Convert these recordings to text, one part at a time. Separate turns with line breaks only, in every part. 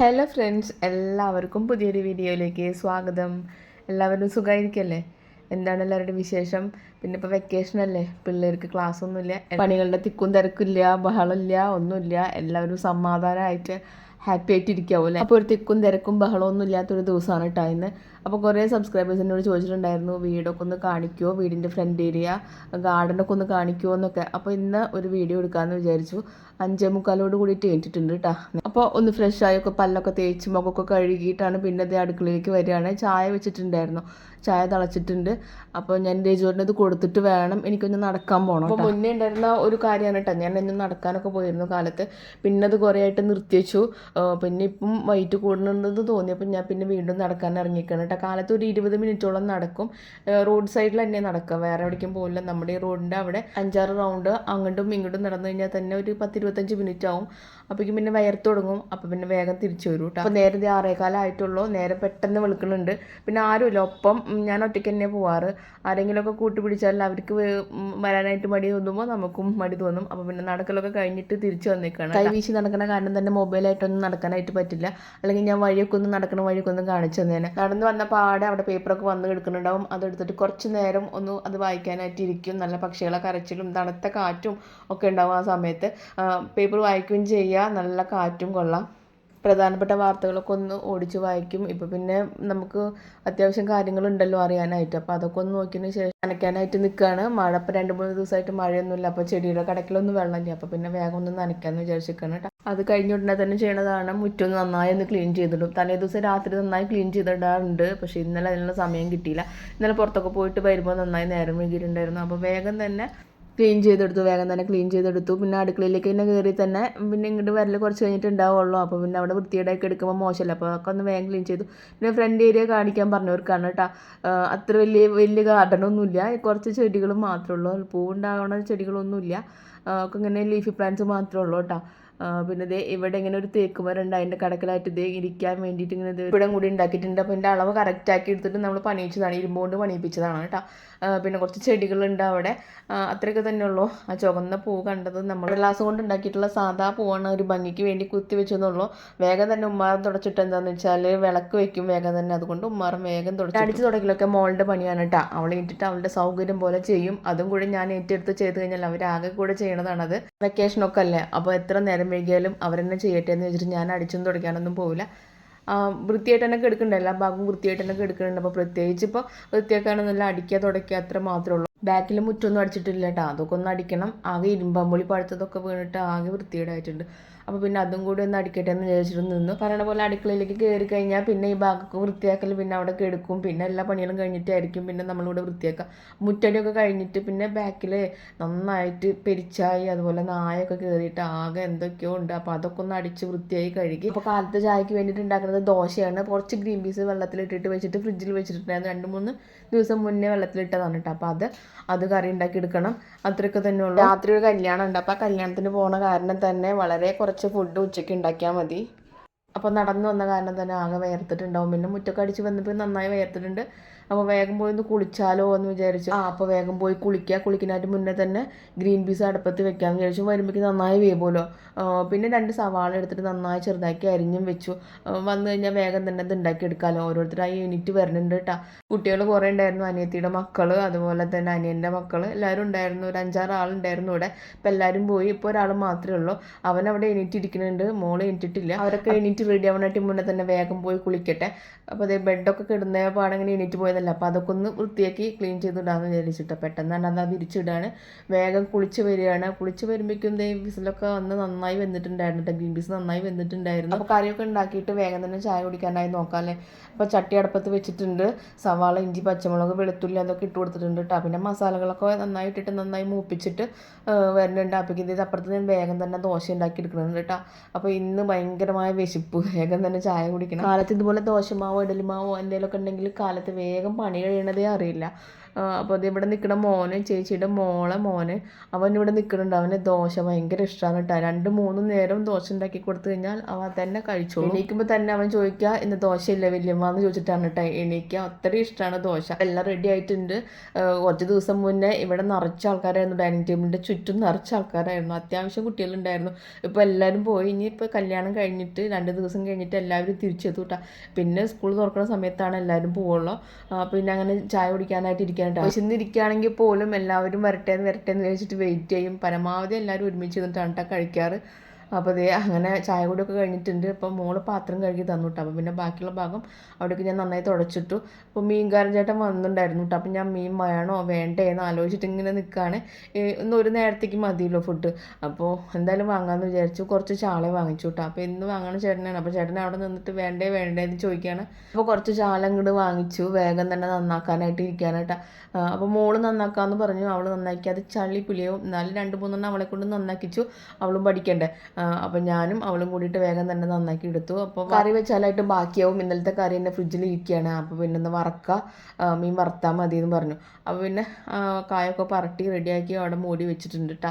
Hello friends എല്ലാവർക്കും പുതിയൊരു വീഡിയോയിലേക്ക് സ്വാഗതം. എല്ലാവരും സുഖമായിരിക്കല്ലേ എന്താണ് എല്ലാവരുടെ വിശേഷം? പിന്നെ ഇപ്പോൾ വെക്കേഷൻ അല്ലേ? പിള്ളേർക്ക് ക്ലാസ് ഒന്നുമില്ല. പണികളുടെ തിക്കും തിരക്കില്ല ബഹളമില്ല ഒന്നുമില്ല. എല്ലാവരും സമാധാനമായിട്ട് ഹാപ്പി ആയിട്ട് ഇരിക്കാവും അല്ലേ? അപ്പോൾ ഒരു തിക്കും തിരക്കും ബഹളമൊന്നും ഇല്ലാത്തൊരു ദിവസമാണ് കേട്ടോ ഇന്ന്. അപ്പോൾ കുറേ സബ്സ്ക്രൈബേഴ്സിനോട് ചോദിച്ചിട്ടുണ്ടായിരുന്നു വീടൊക്കെ ഒന്ന് കാണിക്കുമോ വീടിന്റെ ഫ്രണ്ട് ഏരിയ ഗാർഡനൊക്കെ ഒന്ന് കാണിക്കുമോ എന്നൊക്കെ. അപ്പോൾ ഇന്ന് ഒരു വീഡിയോ എടുക്കാമെന്ന് വിചാരിച്ചു. അഞ്ചേ മുക്കാലോട് കൂടിയിട്ട് ഏറ്റിട്ടുണ്ട് കേട്ടോ അപ്പോൾ ഒന്ന് ഫ്രഷ് ആയൊക്കെ പല്ലൊക്കെ തേച്ച് മുഖമൊക്കെ കഴുകിയിട്ടാണ് പിന്നെ അതേ അടുക്കളയിലേക്ക് വരികയാണ്. ചായ വെച്ചിട്ടുണ്ടായിരുന്നു. ചായ തിളച്ചിട്ടുണ്ട്. അപ്പോൾ ഞാൻ രജുവിന്റെ ഇത് കൊടുത്തിട്ട് വേണം. എനിക്കൊന്ന് നടക്കാൻ പോകണം അപ്പോൾ മുന്നേ ഉണ്ടായിരുന്ന ഒരു കാര്യമാണ് കേട്ടോ ഞാൻ എന്നും നടക്കാനൊക്കെ പോയിരുന്നു കാലത്ത്. പിന്നെ അത് കുറേ ആയിട്ട് നിർത്തിവെച്ചു. ആ, പിന്നെ ഇപ്പം വൈറ്റ് കൂടുന്നുണ്ടെന്ന് തോന്നിയപ്പോൾ ഞാൻ പിന്നെ വീണ്ടും നടക്കാൻ ഇറങ്ങിക്കണം കേട്ടോ കാലത്ത് ഒരു ഇരുപത് മിനിറ്റോളം നടക്കും. റോഡ് സൈഡിൽ തന്നെ നടക്കുക. വേറെ എവിടേക്കും പോകില്ല നമ്മുടെ ഈ റോഡിന്റെ അവിടെ അഞ്ചാറ് റൗണ്ട് അങ്ങോട്ടും ഇങ്ങോട്ടും നടന്നു കഴിഞ്ഞാൽ തന്നെ ഒരു പത്തിരുപത്തഞ്ച് മിനിറ്റ് ആവും അപ്പോഴേക്കും പിന്നെ വയർത്ത് തുടങ്ങും. അപ്പോൾ പിന്നെ വേഗം തിരിച്ചു വരും കേട്ടോ അപ്പോൾ നേരെ ആറേകാലമായിട്ടുള്ളൂ നേരെ പെട്ടെന്ന് വിളിക്കുന്നുണ്ട് പിന്നെ ആരുമില്ല. ഒപ്പം ഞാൻ ഒറ്റയ്ക്ക് തന്നെ പോവാറ്. ആരെങ്കിലുമൊക്കെ കൂട്ടി പിടിച്ചാൽ അവർക്ക് വരാനായിട്ട് മടി തോന്നുമ്പോൾ നമുക്കും മടി തോന്നും. അപ്പോൾ പിന്നെ നടക്കലൊക്കെ കഴിഞ്ഞിട്ട് തിരിച്ചു വന്നേക്കാണ് കൈ വീശി നടക്കുന്ന കാരണം തന്നെ മൊബൈലായിട്ടൊന്നും നടക്കാനായിട്ട് പറ്റില്ല. അല്ലെങ്കിൽ ഞാൻ വഴിയൊക്കെ ഒന്ന് നടക്കണ വഴിയൊക്കെ ഒന്ന് കാണിച്ചു തന്നേനെ. നടന്ന് വന്ന പാടെ അവിടെ പേപ്പറൊക്കെ വന്ന് കിടക്കുന്നുണ്ടാവും. അതെടുത്തിട്ട് കുറച്ച് നേരം ഒന്ന് അത് വായിക്കാനായിട്ട് ഇരിക്കും. നല്ല പക്ഷികളെ കരച്ചിലും തണുത്ത കാറ്റും ഒക്കെ ഉണ്ടാവും ആ സമയത്ത്. പേപ്പർ വായിക്കുകയും ചെയ്യുക നല്ല കാറ്റും കൊള്ളാം. പ്രധാനപ്പെട്ട വാർത്തകളൊക്കെ ഒന്ന് ഓടിച്ച് വായിക്കും. ഇപ്പോൾ പിന്നെ നമുക്ക് അത്യാവശ്യം കാര്യങ്ങളുണ്ടല്ലോ അറിയാനായിട്ട്. അപ്പോൾ അതൊക്കെ ഒന്ന് നോക്കിയതിന് ശേഷം നനയ്ക്കാനായിട്ട് നിൽക്കുകയാണ് മഴ ഇപ്പോൾ രണ്ട് മൂന്ന് ദിവസമായിട്ട് മഴയൊന്നുമില്ല. അപ്പോൾ ചെടിയുടെ കടക്കിലൊന്നും വെള്ളമില്ല. അപ്പോൾ പിന്നെ വേഗം ഒന്ന് നനയ്ക്കാമെന്ന് വിചാരിച്ചിരിക്കുകയാണ് കേട്ടോ അത് കഴിഞ്ഞ ഉടനെ തന്നെ ചെയ്യണതാണ്. മുറ്റം നന്നായി ഒന്ന് ക്ലീൻ ചെയ്തിടും. തലേ ദിവസം രാത്രി നന്നായി ക്ലീൻ ചെയ്തിടാറുണ്ട്. പക്ഷേ ഇന്നലെ അതിനുള്ള സമയം കിട്ടിയില്ല. ഇന്നലെ പുറത്തൊക്കെ പോയിട്ട് വരുമ്പോൾ നന്നായി നേരം വൈകിയിട്ടുണ്ടായിരുന്നു. അപ്പോൾ വേഗം തന്നെ ക്ലീൻ ചെയ്തെടുത്തു വേഗം തന്നെ ക്ലീൻ ചെയ്തെടുത്തു. പിന്നെ അടുക്കളയിലേക്ക് തന്നെ കയറി തന്നെ പിന്നെ ഇങ്ങോട്ട് വരൽ കുറച്ച് കഴിഞ്ഞിട്ട് ഉണ്ടാവുള്ളൂ അപ്പോൾ പിന്നെ അവിടെ വൃത്തിയായിട്ടൊക്കെ എടുക്കുമ്പോൾ മോശമല്ല അപ്പോൾ അതൊക്കെ ഒന്ന് വേഗം ക്ലീൻ ചെയ്തു. പിന്നെ ഫ്രണ്ട് ഏരിയ കാണിക്കാൻ പറഞ്ഞവർക്കാണ് കേട്ടോ. അത്ര വലിയ വലിയ ഗാർഡനൊന്നുമില്ല കുറച്ച് ചെടികൾ മാത്രമേ ഉള്ളൂ. പൂവുണ്ടാവുന്ന ചെടികളൊന്നുമില്ല. ഒക്കെ ഇങ്ങനെ ലീഫി പ്ലാന്റ്സ് മാത്രമേ ഉള്ളൂ കേട്ടോ. പിന്നെ ഇതേ ഇവിടെ ഇങ്ങനെ ഒരു തേക്ക് മരം ഉണ്ട് അതിന്റെ കടക്കലായിട്ട് ഇതേ ഇരിക്കാൻ വേണ്ടിയിട്ട് ഇങ്ങനെ ഇത് ഇവിടെ കൂടി ഉണ്ടാക്കിയിട്ടുണ്ട്. അപ്പോൾ ഇതിന്റെ അളവ് കറക്റ്റ് ആക്കി എടുത്തിട്ട് നമ്മൾ പണിയിച്ചതാണ്. ഇരുമ്പുകൊണ്ട് പണിയിപ്പിച്ചതാണ് കേട്ടോ. പിന്നെ കുറച്ച് ചെടികളുണ്ട് അവിടെ. അത്രയൊക്കെ തന്നെ ഉള്ളൂ ആ ചുവന്ന പൂ കണ്ടത് നമ്മൾ. ഗ്ലാസ് കൊണ്ട് ഉണ്ടാക്കിയിട്ടുള്ള സാധാ പൂവാണ് ഒരു ഭംഗിക്ക് വേണ്ടി കുത്തി വെച്ചെന്നുള്ളൂ വേഗം തന്നെ ഉമ്മാറം തുടച്ചിട്ട് എന്താണെന്ന് വെച്ചാൽ വിളക്ക് വെക്കും വേഗം തന്നെ. അതുകൊണ്ട് ഉമ്മാറം വേഗം തുടച്ചു. അടിച്ച് തുടക്കലൊക്കെ മോളുടെ പണിയാണ് കേട്ടോ. അവളെ ഇട്ടിട്ട് അവളുടെ സൗകര്യം പോലെ ചെയ്യും. അതും കൂടി ഞാൻ ഏറ്റെടുത്ത് ചെയ്ത് കഴിഞ്ഞാൽ അവരാകെ കൂടെ ചെയ്യണതാണത്. വെക്കേഷനൊക്കെ അല്ലേ? അപ്പോൾ എത്ര നേരം വൈകിയാലും അവരെന്നെ ചെയ്യട്ടെ എന്ന് വെച്ചിട്ട് ഞാൻ അടിച്ചും തുടയ്ക്കാനൊന്നും പോവില്ല. വൃത്തിയായിട്ട് തന്നെ കെടുക്കുന്നുണ്ട് എല്ലാ ഭാഗവും വൃത്തിയായിട്ട് തന്നെ കെടുക്കുന്നുണ്ട് അപ്പോൾ പ്രത്യേകിച്ച് ഇപ്പോൾ വൃത്തിയാക്കാനൊന്നുമില്ല അടിക്കുക തുടയ്ക്കുക അത്ര മാത്രമേ ഉള്ളൂ. ബാക്കിൽ മുറ്റൊന്നും അടിച്ചിട്ടില്ല കേട്ടോ അതൊക്കെ ഒന്ന് അടിക്കണം. ആകെ ഇരുമ്പമ്പൊളി പഴുത്തതൊക്കെ വീണിട്ട് ആകെ വൃത്തികേടായിട്ടുണ്ട്. അപ്പോൾ പിന്നെ അതും കൂടി ഒന്ന് അടിക്കട്ടെ എന്ന് വിചാരിച്ചിട്ട് നിന്നു. പറയണ പോലെ അടുക്കളയിലേക്ക് കയറി കഴിഞ്ഞാൽ പിന്നെ ഈ ഭാഗമൊക്കെ വൃത്തിയാക്കൽ പിന്നെ അവിടെ കെടുക്കും. പിന്നെ എല്ലാ പണികളും കഴിഞ്ഞിട്ടായിരിക്കും പിന്നെ നമ്മളിവിടെ വൃത്തിയാക്കുക മുറ്റടിയൊക്കെ കഴിഞ്ഞിട്ട് പിന്നെ ബാക്കിൽ നന്നായിട്ട് പെരിച്ചായി അതുപോലെ നായൊക്കെ കയറിയിട്ട് ആകെ എന്തൊക്കെയോ ഉണ്ട്. അപ്പോൾ അതൊക്കെ ഒന്ന് അടിച്ച് വൃത്തിയായി കഴുകി. അപ്പോൾ കാലത്ത് ചായക്ക് വേണ്ടിയിട്ട് ഉണ്ടാക്കുന്നത് ദോശയാണ്. കുറച്ച് ഗ്രീൻ പീസ് വെള്ളത്തിലിട്ടിട്ട് വെച്ചിട്ട് ഫ്രിഡ്ജിൽ വെച്ചിട്ടുണ്ടായിരുന്നു. രണ്ട് മൂന്ന് ദിവസം മുന്നേ വെള്ളത്തിലിട്ടതാണ് കേട്ടോ അപ്പോൾ അത് അത് കറി ഉണ്ടാക്കി എടുക്കണം. അത്രയൊക്കെ തന്നെ ഉള്ളൂ. രാത്രി ഒരു കല്യാണം ഉണ്ട്. അപ്പോൾ ആ കല്യാണത്തിന് പോണ കാരണം തന്നെ വളരെ കുറച്ച് ഫുഡ് ഉച്ചയ്ക്ക് ഉണ്ടാക്കിയാൽ മതി. അപ്പോൾ നടന്നു വന്ന കാരണം തന്നെ ആകെ വേർത്തിട്ടുണ്ടാവും പിന്നെ മുറ്റൊക്കെ അടിച്ച് വന്നപ്പോൾ നന്നായി വേർത്തിട്ടുണ്ട് അപ്പോൾ വേഗം പോയി ഒന്ന് കുളിച്ചാലോ എന്ന് വിചാരിച്ചു. ആ. അപ്പോൾ വേഗം പോയി കുളിക്കുക കുളിക്കുന്നതിന് മുന്നേ തന്നെ ഗ്രീൻ പീസ് അടുപ്പത്ത് വെക്കാമെന്ന് വിചാരിച്ചു വരുമ്പോഴേക്ക് നന്നായി വേവുമല്ലോ. പിന്നെ രണ്ട് സവാള എടുത്തിട്ട് നന്നായി ചെറുതാക്കി അരിഞ്ഞും വെച്ചു. ആ, വന്നു കഴിഞ്ഞാൽ വേഗം തന്നെ ഇത് ഉണ്ടാക്കി എടുക്കാമല്ലോ ഓരോരുത്തരായി യൂണിറ്റ് വരുന്നുണ്ട് കേട്ടോ കുട്ടികൾ കുറേ ഉണ്ടായിരുന്നു. അനിയത്തിയുടെ മക്കൾ അതുപോലെ തന്നെ അനിയന്റെ മക്കൾ എല്ലാവരും ഉണ്ടായിരുന്നു. ഒരു അഞ്ചാറ് ആളുണ്ടായിരുന്നു ഇവിടെ. ഇപ്പം എല്ലാവരും പോയി. ഇപ്പോൾ ഒരാൾ മാത്രമേ ഉള്ളൂ. അവൻ അവിടെ എണീറ്റ് ഇരിക്കുന്നുണ്ട്. മോൾ എണീറ്റിട്ടില്ല. അവരൊക്കെ എണീറ്റ് റെഡി ആവാനായിട്ട് മുന്നേ തന്നെ വേഗം പോയി കുളിക്കട്ടെ. അപ്പോൾ അതേ ബെഡൊക്കെ കിടന്ന പാടങ്ങനെ എണീറ്റ് പോയതല്ല അപ്പോൾ അതൊക്കെ ഒന്ന് വൃത്തിയാക്കി ക്ലീൻ ചെയ്തിടാമെന്ന് വിചാരിച്ചിട്ട് പെട്ടെന്ന് തന്നെ അത് വിരിച്ചിടാണ്. വേഗം കുളിച്ച് വരികയാണ്. കുളിച്ച് വരുമ്പോഴേക്കും ദേ വിസിലൊക്കെ വന്ന് നന്നായി വന്നിട്ടുണ്ടായിരുന്നു കേട്ടോ ഗ്രീൻ പീസ് നന്നായി വന്നിട്ടുണ്ടായിരുന്നു അപ്പോൾ കറിയൊക്കെ ഉണ്ടാക്കിയിട്ട് വേഗം തന്നെ ചായ കുടിക്കാനായി നോക്കാമല്ലേ അപ്പോൾ ചട്ടി അടുപ്പത്ത് വെച്ചിട്ടുണ്ട്. സവാള ഇഞ്ചി പച്ചമുളക് വെളുത്തുള്ളി അതൊക്കെ ഇട്ട് കൊടുത്തിട്ടുണ്ട് കേട്ടോ പിന്നെ മസാലകളൊക്കെ നന്നായി ഇട്ടിട്ട് നന്നായി മൂപ്പിച്ചിട്ട് വരുന്നുണ്ട് അപ്പോഴേക്കും ഇത് അപ്പുറത്ത് ഞാൻ വേഗം തന്നെ ദോശ ഉണ്ടാക്കി എടുക്കുന്നുണ്ട് കേട്ടോ അപ്പോൾ ഇന്ന് ഭയങ്കരമായ വിശപ്പ്. വേഗം തന്നെ ചായ കുടിക്കണം. കാലത്ത് ഇതുപോലെ ദോശമാവോ ഇഡലിമാവോ എന്തെങ്കിലുമൊക്കെ ഉണ്ടെങ്കിൽ കാലത്ത് വേഗം പണി കഴിയണതേ അറിയില്ല. അപ്പോൾ അത് ഇവിടെ നിൽക്കുന്ന മോന് ചേച്ചിയുടെ മോളെ മോന് അവൻ ഇവിടെ നിൽക്കുന്നുണ്ട് അവന് ദോശ ഭയങ്കര ഇഷ്ടമാണ് കേട്ടോ. രണ്ട് മൂന്ന് നേരം ദോശ ഉണ്ടാക്കി കൊടുത്തു കഴിഞ്ഞാൽ അവൻ തന്നെ കഴിച്ചു എണീക്കുമ്പോൾ തന്നെ അവൻ ചോദിക്കുക ഇന്ന് ദോശയില്ല വല്യമ്മ എന്ന് ചോദിച്ചിട്ടാണ് കേട്ടോ. എണീക്കുക അത്രയും ഇഷ്ടമാണ് ദോശ. എല്ലാം റെഡി ആയിട്ടുണ്ട്. കുറച്ച് ദിവസം മുന്നേ ഇവിടെ നിറച്ച ആൾക്കാരായിരുന്നു. ഡൈനിങ് ടേബിളിന്റെ ചുറ്റും നിറച്ച ആൾക്കാരായിരുന്നു. അത്യാവശ്യം കുട്ടികളുണ്ടായിരുന്നു. ഇപ്പോൾ എല്ലാവരും പോയി ഇനി ഇപ്പോൾ കല്യാണം കഴിഞ്ഞിട്ട് രണ്ട് ദിവസം കഴിഞ്ഞിട്ട് എല്ലാവരും തിരിച്ചെത്തൂട്ടാ പിന്നെ സ്കൂൾ തുറക്കുന്ന സമയത്താണ് എല്ലാവരും പോവുള്ളൂ. പിന്നെ അങ്ങനെ ചായ കുടിക്കാനായിട്ട് ഇരിക്കാനായിട്ട് വിശന്നിരിക്കുകയാണെങ്കിൽ പോലും എല്ലാവരും വരട്ടെ എന്ന് വരട്ടെ എന്ന് വെച്ചിട്ട് വെയിറ്റ് ചെയ്യും. പരമാവധി എല്ലാവരും ഒരുമിച്ച് നിന്നിട്ടാണ് കഴിക്കാറ്. അപ്പോൾ ദേ അങ്ങനെ ചായ കൂടിയൊക്കെ കഴിഞ്ഞിട്ടുണ്ട്. അപ്പോൾ മോൾ പാത്രം കഴുകി തന്നു കേട്ടോ അപ്പോൾ പിന്നെ ബാക്കിയുള്ള ഭാഗം അവിടേക്ക് ഞാൻ നന്നായി തുടച്ചിട്ടു. അപ്പോൾ മീൻകാരൻ ചേട്ടൻ വന്നിട്ടുണ്ടായിരുന്നു കേട്ടോ അപ്പോൾ ഞാൻ മീൻ വേണോ വേണ്ടേ എന്ന് ആലോചിച്ചിട്ട് ഇങ്ങനെ നിൽക്കുകയാണ് ഇന്ന് ഒരു നേരത്തേക്ക് മതിയല്ലോ ഫുഡ് അപ്പോൾ എന്തായാലും വാങ്ങാമെന്ന് വിചാരിച്ചു. കുറച്ച് ചാള വാങ്ങിച്ചു കേട്ടോ അപ്പോൾ ഇന്ന് വാങ്ങണ ചേട്ടനാണ്. അപ്പോൾ ചേട്ടൻ അവിടെ നിന്നിട്ട് വേണ്ടേ വേണ്ടേ എന്ന് ചോദിക്കുകയാണ് അപ്പോൾ കുറച്ച് ചാള ഇങ്ങോട്ട് വാങ്ങിച്ചു. വേഗം തന്നെ നന്നാക്കാനായിട്ട് ഇരിക്കാനായിട്ട് അപ്പോൾ മോൾ നന്നാക്കാമെന്ന് പറഞ്ഞു. അവൾ നന്നാക്കി. അത് ചള്ളി പുലിയോ എന്നാലും രണ്ട് മൂന്നെണ്ണം അവളെ കൊണ്ട് നന്നാക്കിച്ചു. അവളും പഠിക്കണ്ടേ. അപ്പോൾ ഞാനും അവളും കൂടിയിട്ട് വേഗം തന്നെ നന്നാക്കി എടുത്തു. അപ്പോൾ കറി വെച്ചാലായിട്ട് ബാക്കിയാവും. ഇന്നലത്തെ കറി തന്നെ ഫ്രിഡ്ജിൽ ഇരിക്കുകയാണ്. അപ്പോൾ പിന്നെ ഒന്ന് വറക്കുക മീൻ വറുത്താൽ മതി എന്ന് പറഞ്ഞു. അപ്പോൾ പിന്നെ കായൊക്കെ പറട്ടി റെഡിയാക്കി അവിടെ മൂടി വെച്ചിട്ടുണ്ട് കേട്ടോ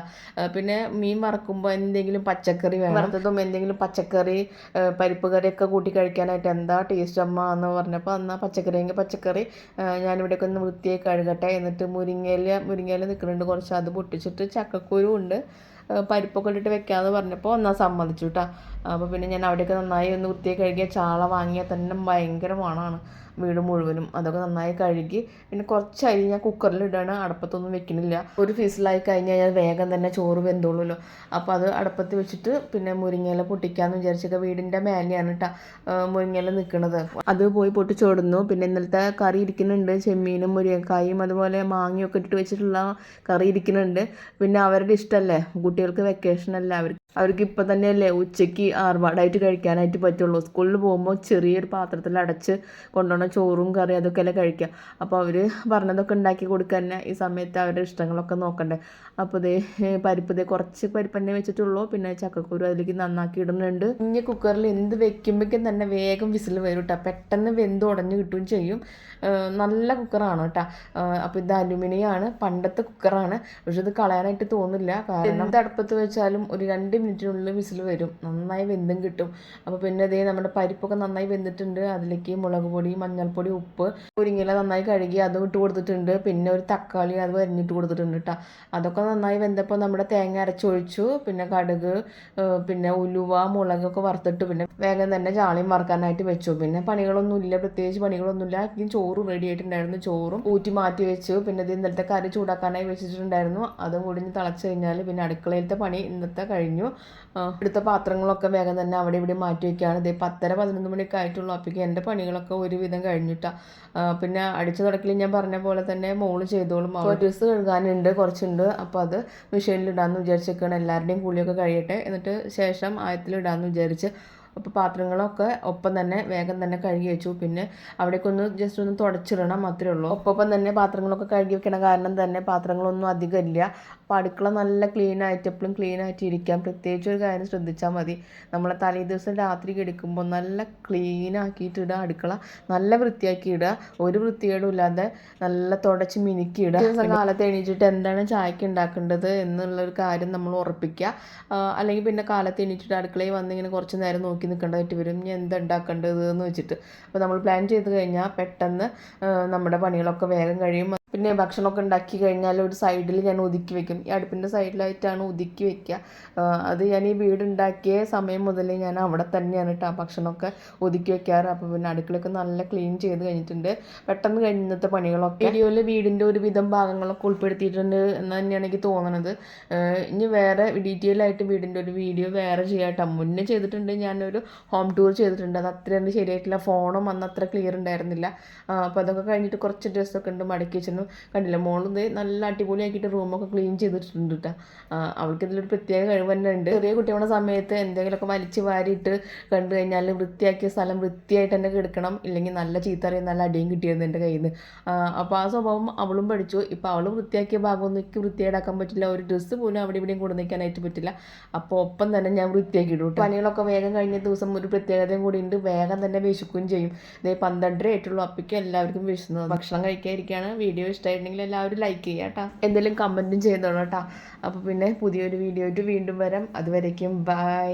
പിന്നെ മീൻ വറക്കുമ്പോൾ എന്തെങ്കിലും പച്ചക്കറി വേണം. വറുത്തതും എന്തെങ്കിലും പച്ചക്കറി പരിപ്പ് കറി ഒക്കെ കൂട്ടി കഴിക്കാനായിട്ട് എന്താ ടേസ്റ്റ് അമ്മ എന്ന് പറഞ്ഞപ്പോൾ എന്നാൽ പച്ചക്കറി എങ്കിൽ പച്ചക്കറി ഞാനിവിടെയൊക്കെ ഒന്ന് വൃത്തിയായി കഴുകട്ടെ. എന്നിട്ട് മുരിങ്ങയില മുരിങ്ങയില നിൽക്കുന്നുണ്ട് കുറച്ച്. അത് പൊട്ടിച്ചിട്ട് ചക്കക്കുരു ഉണ്ട്. പരിപ്പൊക്കെ ഇട്ടിട്ട് വെക്കാമെന്ന് പറഞ്ഞപ്പോൾ ഒന്നാ സമ്മതിച്ചു കേട്ടോ അപ്പോൾ പിന്നെ ഞാൻ അവിടെയൊക്കെ നന്നായി ഒന്ന് വൃത്തിയായി കഴുകിയ ചാള വാങ്ങിയാൽ തന്നെ ഭയങ്കര മണമാണ് വീട് മുഴുവനും അതൊക്കെ നന്നായി കഴുകി പിന്നെ കുറച്ച് അരി ഞാൻ കുക്കറിൽ ഇടാണ് അടുപ്പത്തൊന്നും ഒരു ഫീസിലായി കഴിഞ്ഞാൽ ഞാൻ വേഗം തന്നെ ചോറ് വെന്തോളുമല്ലോ അപ്പോൾ അത് അടുപ്പത്ത് വെച്ചിട്ട് പിന്നെ മുരിങ്ങയില പൊട്ടിക്കാമെന്ന് വിചാരിച്ചൊക്കെ വീടിന്റെ മേലെയാണ് കേട്ടോ മുരിങ്ങയില നിൽക്കുന്നത് അത് പോയി പൊട്ടിച്ചോടുന്നു. പിന്നെ ഇന്നലത്തെ കറി ഇരിക്കുന്നുണ്ട്. ചെമ്മീനും മുരിങ്ങക്കായും അതുപോലെ മാങ്ങയൊക്കെ ഇട്ടിട്ട് വെച്ചിട്ടുള്ള കറി ഇരിക്കുന്നുണ്ട്. പിന്നെ അവരുടെ ഇഷ്ടമല്ലേ കുട്ടികൾക്ക് വെക്കേഷൻ അല്ല? അവർക്ക് അവർക്ക് ഇപ്പം തന്നെയല്ലേ ഉച്ചയ്ക്ക് ആർഭാടായിട്ട് കഴിക്കാനായിട്ട് പറ്റുള്ളൂ. സ്കൂളിൽ പോകുമ്പോൾ ചെറിയൊരു പാത്രത്തിൽ അടച്ച് കൊണ്ടുവന്ന ചോറും കറി അതൊക്കെ അല്ലേ കഴിക്കുക. അപ്പോൾ അവർ പറഞ്ഞതൊക്കെ ഉണ്ടാക്കി കൊടുക്കാൻ തന്നെ ഈ സമയത്ത് അവരുടെ ഇഷ്ടങ്ങളൊക്കെ നോക്കണ്ടേ. അപ്പോൾ ഇതേ പരിപ്പ് ഇതേ കുറച്ച് പരിപ്പ് തന്നെ വെച്ചിട്ടുള്ളൂ. പിന്നെ ചക്കക്കുരു അതിലേക്ക് നന്നാക്കി ഇടുന്നുണ്ട്. ഇനി കുക്കറിൽ എന്ത് വെക്കുമ്പോഴേക്കും തന്നെ വേഗം വിസിൽ വരും കേട്ടോ പെട്ടെന്ന് വെന്ത് ഉടഞ്ഞു കിട്ടുകയും ചെയ്യും. നല്ല കുക്കറാണ് കേട്ടോ അപ്പോൾ ഇത് അലുമിനിയാണ്. പണ്ടത്തെ കുക്കറാണ്. പക്ഷെ ഇത് കളയാനായിട്ട് തോന്നില്ല. കാരണം അടുപ്പത്ത് വെച്ചാലും ഒരു രണ്ട് മിനിറ്റിനുള്ളിൽ വിസിൽ വരും. നന്നായി വെന്തും കിട്ടും. അപ്പോൾ പിന്നെ ഇതേ നമ്മുടെ പരിപ്പൊക്കെ നന്നായി വെന്തിട്ടുണ്ട്. അതിലേക്ക് മുളക് പൊടി മഞ്ഞൾപ്പൊടി ഉപ്പ് മുരിങ്ങയില നന്നായി കഴുകി അതും ഇട്ട് കൊടുത്തിട്ടുണ്ട്. പിന്നെ ഒരു തക്കാളി അത് വരിഞ്ഞിട്ട് കൊടുത്തിട്ടുണ്ട് കേട്ടോ അതൊക്കെ നന്നായി വെന്തപ്പോൾ നമ്മുടെ തേങ്ങ അരച്ചൊഴിച്ചു. പിന്നെ കടുക് പിന്നെ ഉലുവ മുളകൊക്കെ വറുത്തിട്ട് പിന്നെ വേഗം തന്നെ ചാളിയും വറുക്കാനായിട്ട് വെച്ചു. പിന്നെ പണികളൊന്നുമില്ല. പ്രത്യേകിച്ച് പണികളൊന്നുമില്ല. ഇനി ചോറും റെഡി ആയിട്ടുണ്ടായിരുന്നു. ചോറും ഊറ്റി മാറ്റി വെച്ചു. പിന്നെ ഇത് ഇന്നലത്തെ കറി ചൂടാക്കാനായി വെച്ചിട്ടുണ്ടായിരുന്നു. അതും കൂടി തിളച്ച് കഴിഞ്ഞാൽ പിന്നെ അടുക്കളയിലത്തെ പണി ഇന്നത്തെ കഴിഞ്ഞു. എടുത്ത പാത്രങ്ങളൊക്കെ വേഗം തന്നെ അവിടെ ഇവിടെ മാറ്റി വെക്കുകയാണ്. ഇതേ പത്തര പതിനൊന്ന് മണിയൊക്കെ ആയിട്ടുള്ളൂ. അപ്പോഴേക്കും എന്റെ പണികളൊക്കെ ഒരുവിധം കഴിഞ്ഞിട്ടാണ് പിന്നെ അടിച്ചു തുടക്കൽ ഞാൻ പറഞ്ഞ പോലെ തന്നെ മോൾ ചെയ്തോളും. ഡ്രസ്സ് കഴുകാനുണ്ട് കുറച്ചുണ്ട്. അപ്പോൾ അത് മെഷീനിൽ ഇടാമെന്ന് വിചാരിച്ചേക്കാണ് എല്ലാവരുടെയും കൂലിയൊക്കെ കഴിയട്ടെ. എന്നിട്ട് ശേഷം ആയത്തിലിടാമെന്ന് വിചാരിച്ച് അപ്പോൾ പാത്രങ്ങളൊക്കെ ഒപ്പം തന്നെ വേഗം തന്നെ കഴുകി വെച്ചു. പിന്നെ അവിടേക്കൊന്ന് ജസ്റ്റ് ഒന്ന് തുടച്ചിടണം മാത്രമേ ഉള്ളൂ. ഒപ്പം തന്നെ പാത്രങ്ങളൊക്കെ കഴുകി വെക്കണ കാരണം തന്നെ പാത്രങ്ങളൊന്നും അധികം ഇല്ല അപ്പോൾ അടുക്കള നല്ല ക്ലീൻ ആയിട്ട് എപ്പോഴും ക്ലീൻ ആയിട്ട് ഇരിക്കാം. പ്രത്യേകിച്ച് ഒരു കാര്യം ശ്രദ്ധിച്ചാൽ മതി. നമ്മളെ തലേ ദിവസം രാത്രി കിടക്കുമ്പോൾ നല്ല ക്ലീൻ ആക്കിയിട്ട് ഇടുക അടുക്കള. നല്ല വൃത്തിയാക്കി ഇടുക ഒരു വൃത്തികേടും ഇല്ലാതെ നല്ല തുടച്ച് മിനുക്കി ഇടുക ദിവസം കാലത്ത് എണീച്ചിട്ട് എന്താണ് ചായക്ക് ഉണ്ടാക്കേണ്ടത് എന്നുള്ളൊരു കാര്യം നമ്മൾ ഉറപ്പിക്കുക അല്ലെങ്കിൽ പിന്നെ കാലത്ത് എണീറ്റിട്ട് അടുക്കളയിൽ വന്നിങ്ങനെ കുറച്ച് നേരം നോക്കി നിൽക്കേണ്ടതായിട്ട് വരും. ഞാൻ എന്താ ഉണ്ടാക്കേണ്ടത് എന്ന് വെച്ചിട്ട്. അപ്പോൾ നമ്മൾ പ്ലാൻ ചെയ്ത് കഴിഞ്ഞാൽ പെട്ടെന്ന് നമ്മുടെ പണികളൊക്കെ വേഗം കഴിയും. പിന്നെ ഭക്ഷണമൊക്കെ ഉണ്ടാക്കി കഴിഞ്ഞാൽ ഒരു സൈഡിൽ ഞാൻ ഒതുക്കി വെക്കും. ഈ അടുപ്പിന്റെ സൈഡിലായിട്ടാണ് ഒതുക്കി വെക്കുക. അത് ഞാൻ ഈ വീട് ഉണ്ടാക്കിയ സമയം മുതലേ ഞാൻ അവിടെ തന്നെയാണ് കേട്ടോ ഭക്ഷണമൊക്കെ ഒതുക്കി വെക്കാറ്. അപ്പോൾ പിന്നെ അടുക്കളയൊക്കെ നല്ല ക്ലീൻ ചെയ്ത് കഴിഞ്ഞിട്ടുണ്ട്. പെട്ടെന്ന് കഴിഞ്ഞ ഇന്നത്തെ പണികളൊക്കെ. വീഡിയോയിൽ വീടിന്റെ ഒരുവിധം ഭാഗങ്ങളൊക്കെ ഉൾപ്പെടുത്തിയിട്ടുണ്ട് എന്ന് തന്നെയാണ് എനിക്ക് തോന്നുന്നത് ഇനി വേറെ ഡീറ്റെയിൽ ആയിട്ട് വീടിന്റെ ഒരു വീഡിയോ വേറെ ചെയ്യാട്ടോ മുന്നേ ചെയ്തിട്ടുണ്ട് ഞാനൊരു ഹോം ടൂർ ചെയ്തിട്ടുണ്ട്. അത് അത്ര തന്നെ ശരിയായിട്ടില്ല. ഫോണും അന്ന് അത്ര ക്ലിയർ ഉണ്ടായിരുന്നില്ല. അപ്പോൾ അതൊക്കെ കഴിഞ്ഞിട്ട് കുറച്ച് ഡ്രസ്സൊക്കെ ഉണ്ട് മടക്കി വെച്ചിരുന്നു. കണ്ടില്ല? മോളും ദേ നല്ല അടിപൊളിയാക്കിയിട്ട് റൂമൊക്കെ ക്ലീൻ ചെയ്തിട്ടുണ്ട് കേട്ടോ അവൾക്ക് ഇതിലൊരു പ്രത്യേക കഴിവ് തന്നെ ഉണ്ട്. ചെറിയ കുട്ടികളുടെ സമയത്ത് എന്തെങ്കിലുമൊക്കെ വലിച്ച് വാരിയിട്ട് കണ്ടു കഴിഞ്ഞാൽ വൃത്തിയാക്കിയ സ്ഥലം വൃത്തിയായിട്ട് തന്നെ കിടക്കണം. ഇല്ലെങ്കിൽ നല്ല ചീത്ത അറിയും നല്ല അടിയും കിട്ടിയിരുന്നു എന്റെ കയ്യിൽ നിന്ന് അപ്പോൾ ആ സ്വഭാവം അവളും പഠിച്ചു. ഇപ്പോൾ അവൾ വൃത്തിയാക്കിയ ഭാഗമൊന്നും എനിക്ക് വൃത്തിയായിടാക്കാൻ പറ്റില്ല. ഒരു ഡ്രസ്സ് പോലും അവിടെ ഇവിടെയും കൊണ്ടു നിൽക്കാനായിട്ട് പറ്റില്ല. അപ്പോൾ ഒപ്പം തന്നെ ഞാൻ വൃത്തിയാക്കി ഇടും. പണികളൊക്കെ വേഗം കഴിഞ്ഞ ദിവസം ഒരു പ്രത്യേകതയും കൂടി ഉണ്ട്. വേഗം തന്നെ വിശക്കുകയും ചെയ്യും. ഇതേ പന്ത്രണ്ടര ആയിട്ടുള്ളൂ അപ്പോഴേക്കും എല്ലാവർക്കും വിശുന്നത് ഭക്ഷണം കഴിക്കാതിരിക്കുകയാണ് വീഡിയോ വീഡിയോ ഇഷ്ടമായിട്ടുണ്ടെങ്കിൽ എല്ലാവരും ലൈക്ക് ചെയ്യുക കേട്ടോ. എന്തെങ്കിലും കമന്റും ചെയ്തോളൂ കേട്ടോ. അപ്പോൾ പിന്നെ പുതിയൊരു വീഡിയോ ആയിട്ട് വീണ്ടും വരാം. അതുവരേക്കും ബൈ